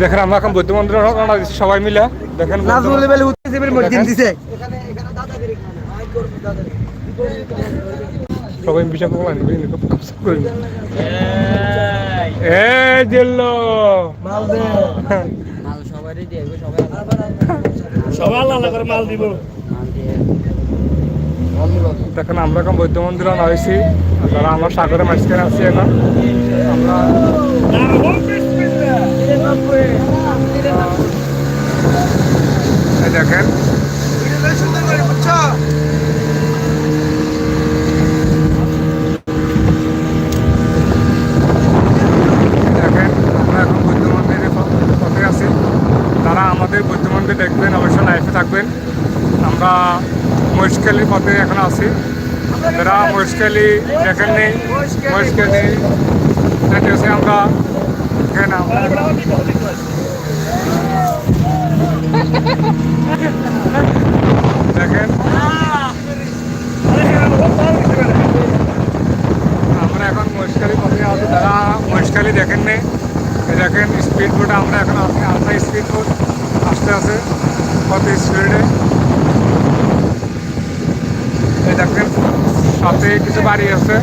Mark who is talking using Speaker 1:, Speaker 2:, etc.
Speaker 1: দেখেন। আমরা এখন বৌদ্ধ মন্দিরে রওনা দিচ্ছি সবাই মিলে। দেখেন সবাই বিষয় কমান এই দিল
Speaker 2: মাল দে
Speaker 3: সবাই আল্লাহ করে মাল দিব।
Speaker 1: দেখেন আমরা এখন বৌদ্ধ মন্দিরে হয়েছি যারা আমার সাগরের মাঝখানে আছি এখন, আমরা দেখেন। আমাদের বৌদ্ধ মন্দির দেখবেন, অবশ্যই লাইফে থাকবেন। আমরা মহেশখালীর পথে এখন আছি যারা মহেশখালী দেখেননি মহেশখালী দেখতে এসে আমরা এখানে আমরা- দেখেন আমরা এখন মহেশখালী পথে আছি যারা মহেশখালী দেখেননি এই দেখেন স্পিড বোটে আমরা এখন আছি আলট্রা স্পিড বোট আসতে আছে কত স্পিডে এই দেখেন সাথে কিছু বাড়ি আছে।